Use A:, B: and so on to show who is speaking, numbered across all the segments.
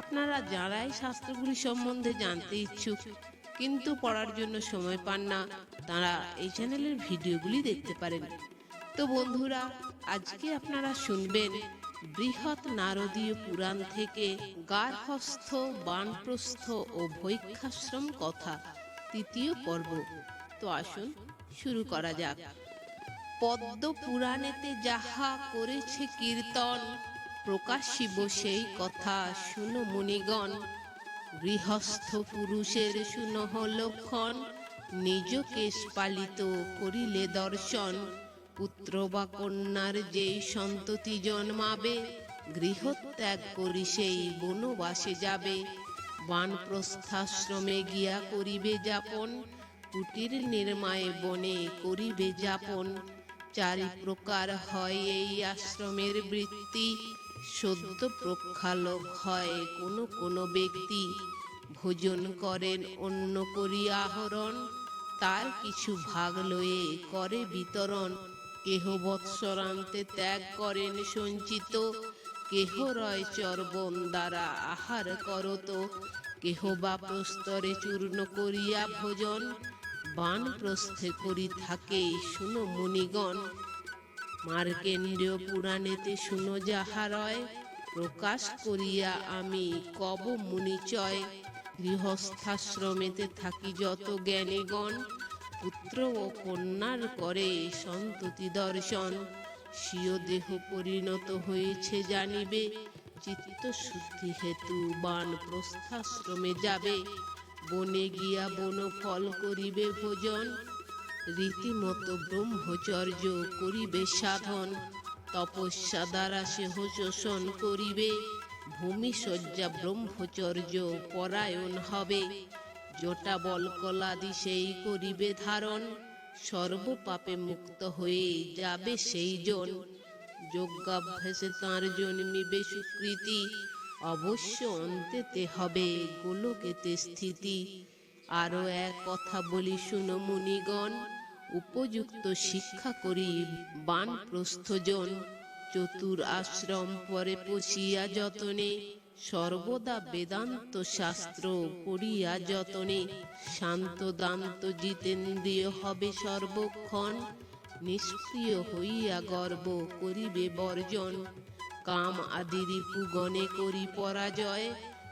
A: আপনারা যারাই শাস্ত্রগুলি সম্বন্ধে জানতে ইচ্ছুক, কিন্তু পড়ার জন্য সময় পান না, তারা এই চ্যানেলের ভিডিওগুলি দেখতে পারেন। তো বন্ধুরা, আজকে আপনারা শুনবেন বৃহৎ নারদীয় পুরাণ থেকে গার্হস্থ, বানপ্রস্থ ও ভৈক্ষাশ্রম কথা, তৃতীয় পর্ব। তো আসুন শুরু করা যাক। পদ্ম পুরাণেতে যাহা করেছে কীর্তন প্রকাশিব সেই কথা, শুনো মুনিগণ। গৃহস্থ পুরুষের শুনহ লক্ষণ, নিজ কেশ পালিত করিলে দর্শন। পুত্র বা কন্যার যেই সন্ততি জন্মাবে, গৃহত্যাগ করি সেই বনবাসে যাবে। বানপ্রস্থাশ্রমে গিয়া করিবে যাপন, কুটির নির্মায় বনে করিবে যাপন। চারি প্রকার হয় এই আশ্রমের বৃত্তি। সদ্য প্রক্ষালক হয় কোনো কোনো ব্যক্তি। ভোজন করেন অন্য করি আহরণ, তার কিছু ভাগ লয়ে করে বিতরণ। কেহ বৎসরান্তে ত্যাগ করেন সঞ্চিত, কেহ রয় চর্বণ দ্বারা আহার করত, কেহ বা প্রস্তরে চূর্ণ করিয়া ভোজন বান প্রস্থে করি থাকে, শুনো মুনিগণ। মার্কেন্ডীয় পুরাণেতে শুনো যাহারয় প্রকাশ করিয়া আমি কব মুনিচয়। গৃহস্থাশ্রমেতে থাকি যত জ্ঞানীগণ, পুত্র ও কন্যার করে সন্ততি দর্শন। স্বীয় দেহ পরিণত হয়েছে জানিবে চিত্ত শুদ্ধি হেতু বান প্রস্থাশ্রমে যাবে। বনে গিয়া বন ফল করিবে ভোজন, রীতিমতো ব্রহ্মচর্য করিবে সাধন, তপস্যা দ্বারা সেহ শোষণ করিবে ভূমিশয্যা ব্রহ্মচর্য পরায়ণ হবে। জটা বল কলাদি সেই করিবে ধারণ সর্বপাপে মুক্ত হয়ে যাবে সেই জন যোগাভ্যাসে তাঁর জন্মিবে সুকৃতি অবশ্য অন্তেতে হবে গোলকেতে স্থিতি। আরও এক কথা বলি শুনো মুনিগণ, উপযুক্ত শিক্ষা করি বান প্রস্থজন চতুর আশ্রম পরে পশিয়া যতনে, সর্বদা বেদান্ত শাস্ত্র পড়িয়া যতনে। শান্ত দান্ত জিতেন্দ্রিয় হবে সর্বক্ষণ, নিষ্ক্রিয় হইয়া গর্ব করিবে বর্জন। কাম আদি রিপুগণে করি পরাজয়,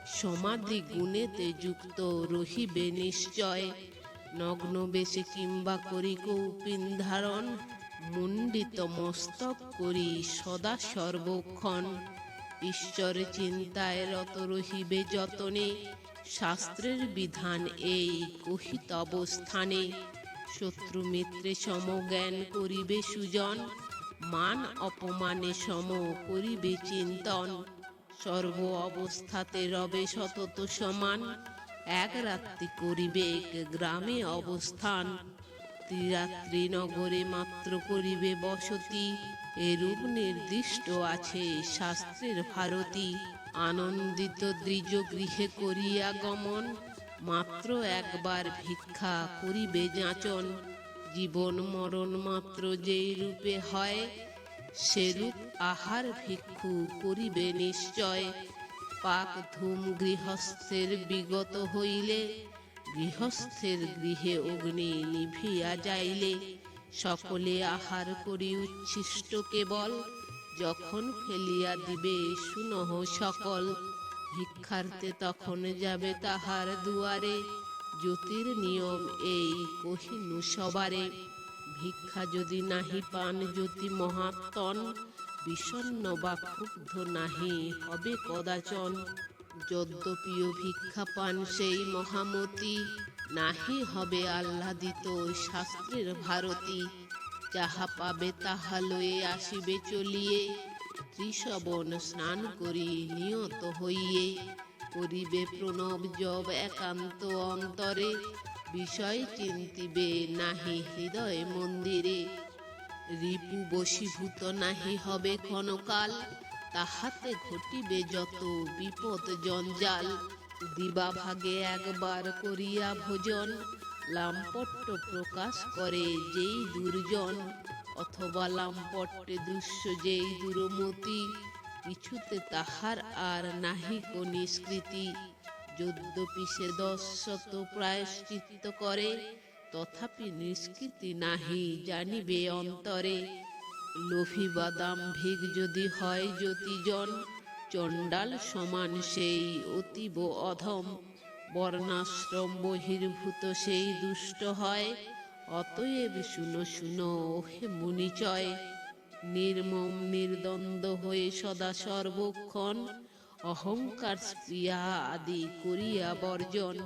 A: সমাধি গুণেতে যুক্ত রহিবে নিশ্চয়। নগ্ন বেশে কিংবা করি কৌপিন ধারণ মুন্ডিত মস্তক করি সদা সর্বক্ষণ। ঈশ্বর চিন্তায় রত রহিবে যতনে, শাস্ত্রের বিধান এই কহিত অবস্থানে। শত্রু মিত্রে সমজ্ঞান করিবে সুজন মান অপমানে সম করিবে চিন্তন। সর্ব অবস্থাতে রবে সতত সমান। এক রাত্রি করিবে গ্রামে অবস্থান। ত্রিরাত্রি নগরে মাত্র করিবে বসতি। এরূপ নির্দিষ্ট আছে শাস্ত্রের ভারতী। আনন্দিত দ্বিজ গৃহে করিয়া গমন। মাত্র একবার ভিক্ষা করিবে যাচন। জীবন মরণ মাত্র যেই রূপে হয়, সেরূপ আহার ভিক্ষু করিবে নিশ্চয়। পাক ধূম গৃহস্থের বিগত হইলে, গৃহস্থের গৃহে অগ্নি নিভিয়া যাইলে, সকলে আহার করি উচ্ছিষ্ট কেবল, যখন ফেলিয়া দিবে সুনহ সকল। ভিক্ষার্থে তখন যাবে তাহার দুয়ারে জ্যোতির নিয়ম এই কহিনু সবারে। ভিক্ষা যদি নাহি পান জ্যোতি মহাত্মন বিষণ্ন বা ক্ষুব্ধ নাহি হবে কদাচন। যদ্যপিও ভিক্ষা পান সেই মহামতি, নাহি হবে আহ্লাদিত শাস্ত্রের ভারতী। যাহা পাবে তাহা লয়ে আসিবে চলিয়ে, ত্রিশবন স্নান করি নিয়ত হইয়ে। করিবে প্রণব জব একান্ত অন্তরে, বিষয় চিন্তিবে নাহি হৃদয় মন্দিরে। রিপু বশীভূত নাহি হবে ক্ষণকাল, তাহাতে ঘটিবে যত বিপদ জঞ্জাল। দিবা ভাগে একবার করিয়া ভোজন লাম্পট্য প্রকাশ করে যেই দুর্জন, অথবা লাম্পট্যে দুঃস্য যেই দুরমতি। কিছুতে তাহার আর নাহি কো নিষ্কৃতি। যদ্যপি সে দশ শত প্রায়শ্চিত্ত করে, তথাপি নিষ্কৃতি নাহি জানিবে অন্তরে। লোভী বাদাম ভিগ যদি হয় জ্যোতিজন, চণ্ডাল সমান সেই অতীব অধম। বর্ণাশ্রম বহির্ভূত সেই দুষ্ট হয়, অতএব শুনো শুনো, ওহে মুনিচয়। নির্মম নির্দ্বন্দ্ব হয়ে সদা সর্বক্ষণ অহংকার স্প্রিয়া আদি করিয়া বর্জন।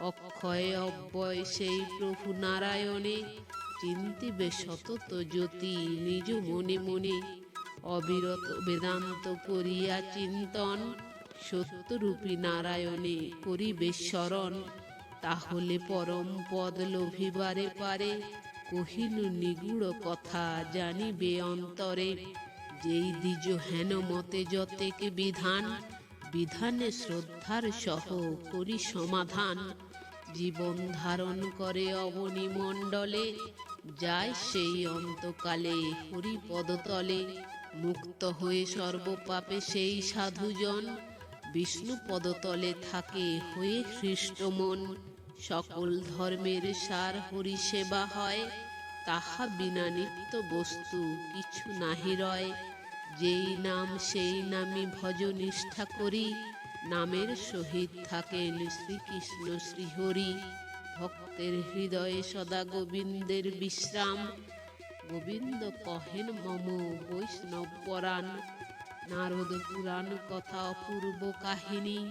A: অক্ষয় অব্যয় সেই প্রভু নারায়ণে চিন্তিবে সতত জ্যোতি নিজ মনে মনে। অবিরত বেদান্ত করিয়া চিন্তন সত্যরূপী নারায়ণে করিবে স্মরণ। তাহলে পরম পদ লোভিবারে পারে কহিনু নিগুড় কথা জানিবে অন্তরে। যেই দ্বিজ হেন মতে যতেক বিধান, বিধানে শ্রদ্ধার সহ করি সমাধান। জীবন ধারণ করে অবনী মণ্ডলে, যায় সেই অন্তকালে হরি পদতলে মুক্ত হয়ে সর্বপাপে সেই সাধুজন বিষ্ণু পদতলে থাকে হয়ে খ্রিস্ট মন সকল ধর্মের সার হরি সেবা হয়, তাহা বিনা নিত্য বস্তু কিছু নাহি রয়। যেই নাম সেই নামই ভজ নিষ্ঠা করি, নামের সহিত থাকেন শ্রীকৃষ্ণ শ্রীহরি। ভক্তের হৃদয়ে সদা গোবিন্দের বিশ্রাম। গোবিন্দ কহেন, মম বৈষ্ণব পরাণ। নারদ পুরাণ কথা অপূর্ব কাহিনী।